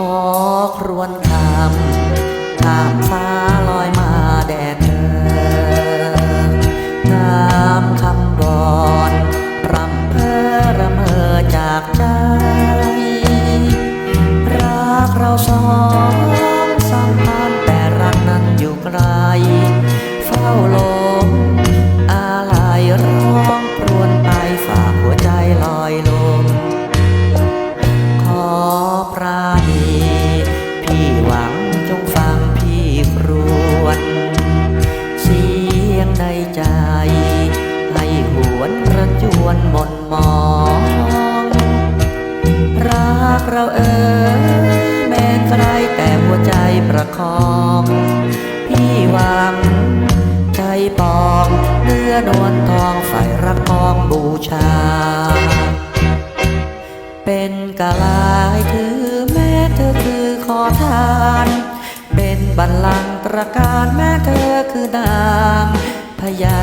อครวนคำข้ามฟ้าลอยมาแดดเธอนามคำบ่อนรำเพอระเมอจากใจ รักเราสองสัมพันแต่รักนั้นอยู่ไกล หวนกระจวนหมดมอง รักเราเออแม้ไกลแต่หัวใจประคอง พี่วางใจปองเนื้อนวลทองใส่รักกองบูชา เป็นกะลายถือแม่เธอคือขอทานเป็นบัลลังก์ประการแม่เธอคือนางพญา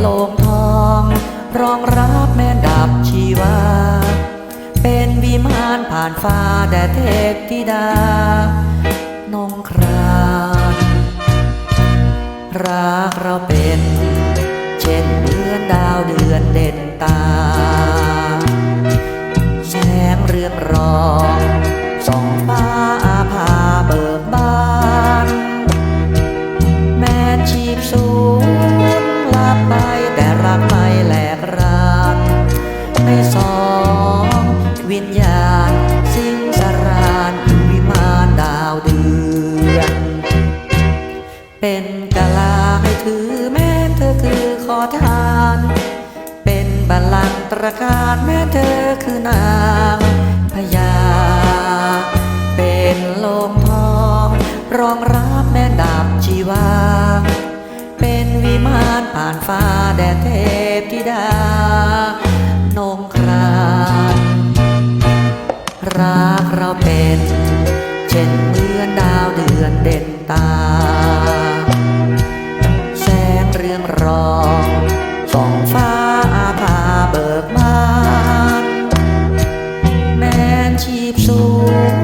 โลงทอง รองรับแม่ดับชีวา เป็นวิมานผ่านฟ้าแด่เทพธิดานงครานรักเราเป็น เช่นเหมือนดาวเดือนเด่น ระการแม่เธอคือนางพญา เป็นโลงทอง รองรับแม่ดาบชีวา เป็นวิมานผ่านฟ้าแดดเทพธิดานงครานรักเราเป็น เช่นเหมือนดาวเดือนเด่นตา นชีพสูง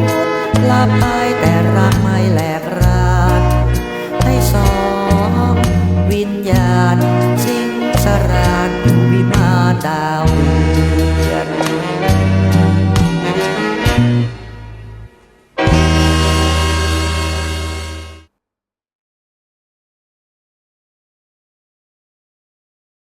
ลับอายแต่รักไม่แหลกรานให้สองวิญญาณสิงสรานอยู่วิมานดาว